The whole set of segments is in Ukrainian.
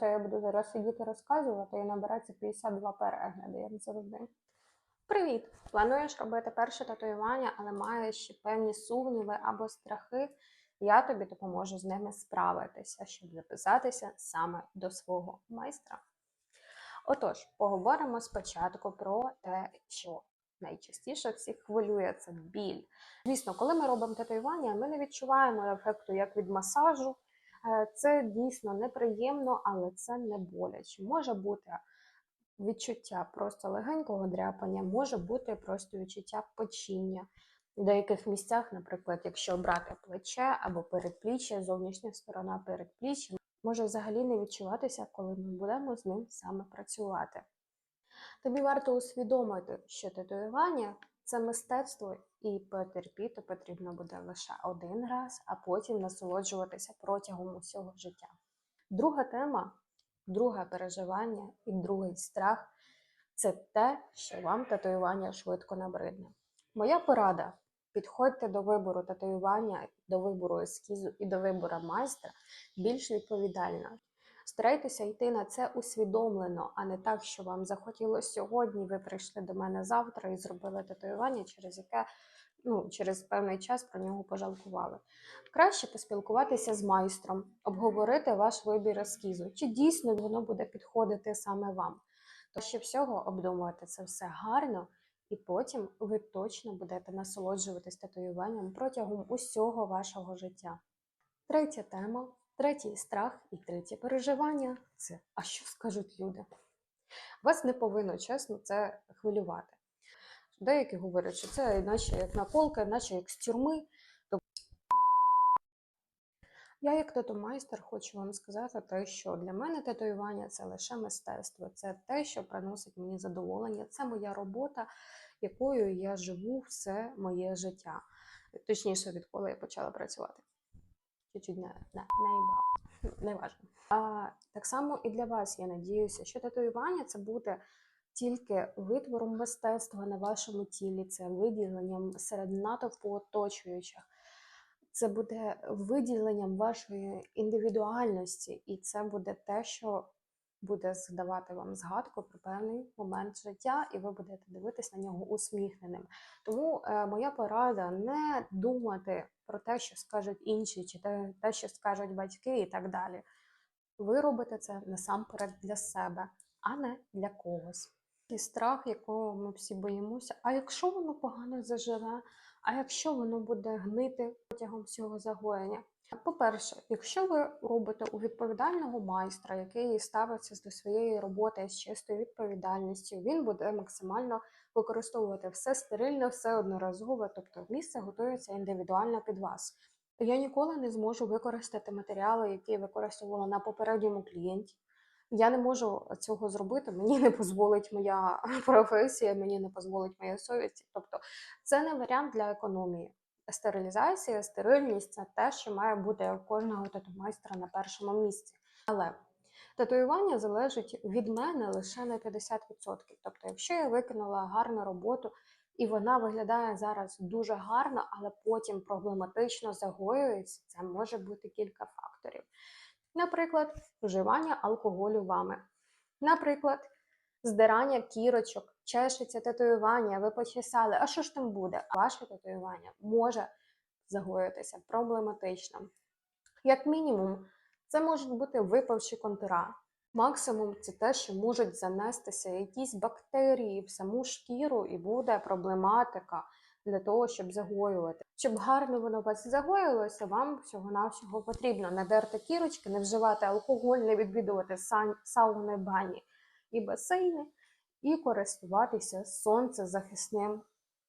Що я буду зараз сидіти розказувати і набирається 52 перегляди, як завжди. Привіт! Плануєш робити перше татуювання, але маєш ще певні сумніви або страхи. Я тобі допоможу з ними справитися, щоб записатися саме до свого майстра. Отож, поговоримо спочатку про те, що найчастіше всіх хвилює це біль. Звісно, коли ми робимо татуювання, ми не відчуваємо ефекту як від масажу. Е, Це дійсно неприємно, але це не боляче. Може бути відчуття просто легенького дряпання, може бути просто відчуття печіння. В деяких місцях, наприклад, якщо брати плече або передпліччя, зовнішня сторона передпліччя, може взагалі не відчуватися, коли ми будемо з ним саме працювати. Тобі варто усвідомити, що татуювання це мистецтво, і потерпіти потрібно буде лише один раз, а потім насолоджуватися протягом усього життя. Друга тема, друге переживання і другий страх це те, що вам татуювання швидко набридне. Моя порада: підходьте до вибору татуювання, до вибору ескізу і до вибору майстра більш відповідально. Старайтеся йти на це усвідомлено, а не так, що вам захотілося сьогодні. Ви прийшли до мене завтра і зробили татуювання, через яке ну, через певний час про нього пожалкували. Краще поспілкуватися з майстром, обговорити ваш вибір ескізу, чи дійсно воно буде підходити саме вам. То ще всього обдумувати це все гарно, і потім ви точно будете насолоджуватись татуюванням протягом усього вашого життя. Третя тема, третій страх і третє переживання це а що скажуть люди? Вас не повинно чесно це хвилювати. Деякі говорять, що це наче як наколка, наче як з тюрми. Я, як тату-майстер, хочу вам сказати те, що для мене татуювання це лише мистецтво, це те, що приносить мені задоволення, це моя робота, якою я живу все моє життя. Точніше, відколи я почала працювати. Чуть-чуть не, не, не їбала. не важливо. А так само і для вас, я надіюся, що татуювання це буде тільки витвором мистецтва на вашому тілі, це виділенням серед натовпу оточуючих. Це буде виділенням вашої індивідуальності, і це буде те, що буде здавати вам згадку про певний момент життя, і ви будете дивитись на нього усміхненим. Тому е, моя порада не думати про те, що скажуть інші, чи те, те, що скажуть батьки, і так далі. Ви робите це насамперед для себе, а не для когось. І страх, якого ми всі боїмося. А якщо воно погано заживе, а якщо воно буде гнити протягом всього загоєння? По-перше, якщо ви робите у відповідального майстра, який ставиться до своєї роботи з чистою відповідальністю, він буде максимально використовувати все стерильно, все одноразове, тобто місце готується індивідуально під вас. Я ніколи не зможу використати матеріали, які використовувала на попередньому клієнті. Я не можу цього зробити, мені не дозволить моя професія, мені не дозволить моя совість. Тобто це не варіант для економії. Стерилізація, стерильність це те, що має бути у кожного тату-майстра на першому місці. Але татуювання залежить від мене лише на 50%. Тобто, якщо я викинула гарну роботу, і вона виглядає зараз дуже гарно, але потім проблематично загоюється, це може бути кілька факторів. Наприклад, вживання алкоголю вами. Наприклад, здирання кірочок, чешеться татуювання, ви почесали. А що ж там буде? Ваше татуювання може загоїтися проблематично. Як мінімум, це можуть бути випавші контура. Максимум це те, що можуть занестися якісь бактерії в саму шкіру, і буде проблематика для того, щоб загоювати. Щоб гарно воно у вас загоїлося, вам всього-навсього потрібно не дерти кірочки, не вживати алкоголь, не відвідувати сауни, бані і басейни, і користуватися сонцезахисним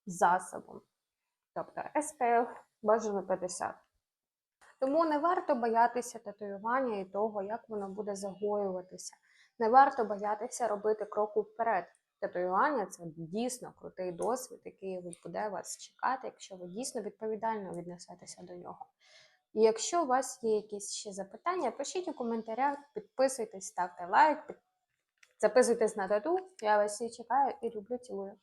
засобом. Тобто SPF бажано 50. Тому не варто боятися татуювання і того, як воно буде загоюватися. Не варто боятися робити кроку вперед. Татуювання це дійсно крутий досвід, який буде вас чекати, якщо ви дійсно відповідально віднесетеся до нього. І якщо у вас є якісь ще запитання, пишіть у коментарях, підписуйтесь, ставте лайк, записуйтесь на тату. Я вас всіх чекаю і люблю, цілую.